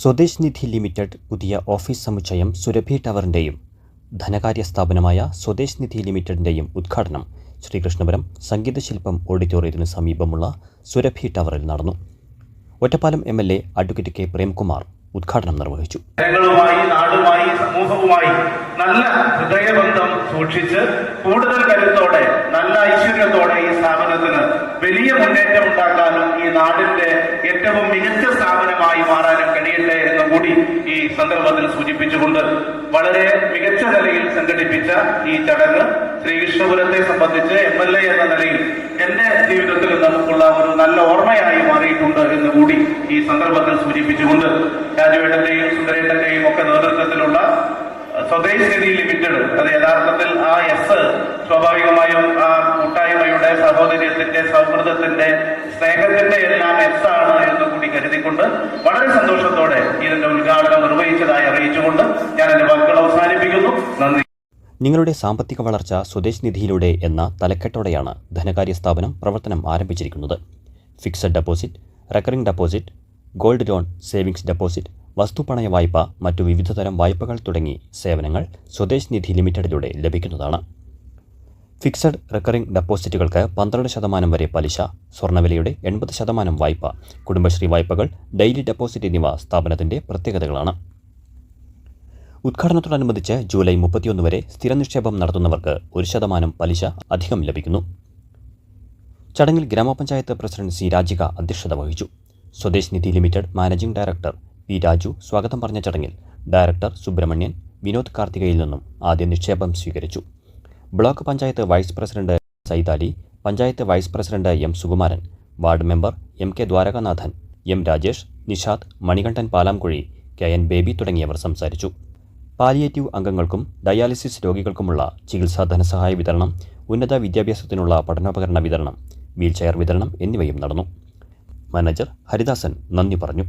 Swadesh Nidhi limited പുതിയ office സമുച്ചയം സുരഭി ടവറിന്റെയും ധനകാര്യ സ്ഥാപനമായ സ്വദേശ് നിധി ലിമിറ്റഡിന്റെയും ഉദ്ഘാടനം ശ്രീകൃഷ്ണപുരം സംഗീതശില്പം ഓഡിറ്റോറിയത്തിന് സമീപമുള്ള സുരഭി ടവറിൽ നടന്നു. Ottapalam M L A advocate K Premkumar ഉദ്ഘാടനം നിർവഹിച്ചു. ജനങ്ങളുമായി നാടുമായി സമൂഹവുമായി നല്ല ഹൃദയബന്ധം സൂക്ഷിച്ച് കൂടുതൽ കരുത്തോടെ നല്ല ഐശ്വര്യത്തോടെ ഈ സ്ഥാപനത്തിന് വലിയ മുന്നേറ്റം ഉണ്ടാക്കാനും ഈ നാടിന്റെ ഏറ്റവും മികച്ച സ്ഥാപനമായി മാറാനും കഴിയട്ടെ എന്ന് കൂടി ഈ സന്ദർഭത്തിൽ സൂചിപ്പിച്ചുകൊണ്ട് വളരെ മികച്ച നിലയിൽ സംഘടിപ്പിച്ച ഈ ചടങ്ങ് ശ്രീകൃഷ്ണപുരത്തെ സംബന്ധിച്ച് എം എൽ എ എന്ന നിലയിൽ എന്റെ ജീവിതത്തിൽ നമുക്കുള്ള ഒരു നല്ല ഓർമ്മയായി മാറിയിട്ടുണ്ട് എന്ന് കൂടി ഈ സന്ദർഭത്തിൽ സൂചിപ്പിച്ചുകൊണ്ട് രാജുവേട്ടന്റെയും സുന്ദരേട്ടന്റെയും ഒക്കെ നേതൃത്വത്തിലുള്ള സ്വദേശ് ലിമിറ്റഡ് അത് യഥാർത്ഥത്തിൽ ആ എസ് സ്വാഭാവികമായും ആ കൂട്ടായ്മയുടെ സഹോദര്യത്തിന്റെ സൗഹൃദത്തിന്റെ സ്നേഹത്തിന്റെ എല്ലാം എത്താണ് എന്ന് കൂടി കരുതിക്കൊണ്ട് വളരെ സന്തോഷത്തോടെ ഇതിന്റെ ഉദ്ഘാടനം നിർവഹിച്ചതായി അറിയിച്ചുകൊണ്ട് ഞാൻ എന്റെ വാക്കുകൾ അവസാനിപ്പിക്കുന്നു. നന്ദി. നിങ്ങളുടെ സാമ്പത്തിക വളർച്ച സ്വദേശ് നിധിയിലൂടെ എന്ന തലക്കെട്ടോടെയാണ് ധനകാര്യ സ്ഥാപനം പ്രവർത്തനം ആരംഭിച്ചിരിക്കുന്നത്. Fixed deposit recurring deposit gold loan savings deposit വസ്തുപണയ വായ്പ മറ്റു വിവിധതരം വായ്പകൾ തുടങ്ങി സേവനങ്ങൾ സ്വദേശ് നിധി ലിമിറ്റഡിലൂടെ ലഭിക്കുന്നതാണ്. ഫിക്സഡ് റെക്കറിംഗ് ഡെപ്പോസിറ്റുകൾക്ക് പന്ത്രണ്ട് ശതമാനം വരെ പലിശ സ്വർണവിലയുടെ എൺപത് ശതമാനം വായ്പ കുടുംബശ്രീ വായ്പകൾ ഡെയിലി ഡെപ്പോസിറ്റ് എന്നിവ സ്ഥാപനത്തിന്റെ പ്രത്യേകതകളാണ്. ഉദ്ഘാടനത്തോടനുബന്ധിച്ച് ജൂലൈ മുപ്പത്തിയൊന്ന് വരെ സ്ഥിര നിക്ഷേപം നടത്തുന്നവർക്ക് ഒരു ശതമാനം പലിശ അധികം ലഭിക്കുന്നു. ചടങ്ങിൽ ഗ്രാമപഞ്ചായത്ത് പ്രസിഡന്റ് സി രാജിക അധ്യക്ഷത വഹിച്ചു. Swadesh Nidhi limited managing director P Raju സ്വാഗതം പറഞ്ഞ ചടങ്ങിൽ ഡയറക്ടർ സുബ്രഹ്മണ്യൻ വിനോദ് കാർത്തികയിൽ നിന്നും ആദ്യ നിക്ഷേപം സ്വീകരിച്ചു. Block panchayat vice president Saithali panchayat vice president M Sukumaran ward member M K Dwarakanathan M Rajesh Nishad Manikandan Palamkuzhi K N Baby തുടങ്ങിയവർ സംസാരിച്ചു. Palliative അംഗങ്ങൾക്കും ഡയാലിസിസ് രോഗികൾക്കുമുള്ള ചികിത്സാ ധനസഹായ വിതരണം ഉന്നത വിദ്യാഭ്യാസത്തിനുള്ള പഠനോപകരണ വിതരണം വീൽചെയർ വിതരണം എന്നിവയും നടന്നു. മാനേജർ ഹരിദാസൻ നന്ദി പറഞ്ഞു.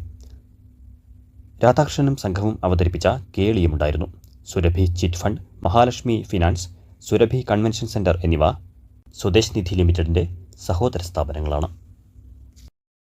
രാധാകൃഷ്ണനും സംഘവും അവതരിപ്പിച്ച കേളിയുമുണ്ടായിരുന്നു. Surabhi chit fund Mahalakshmi finance Surabhi convention centre എന്നിവ സ്വദേശ് നിധി ലിമിറ്റഡിന്റെ സഹോദര സ്ഥാപനങ്ങളാണ്.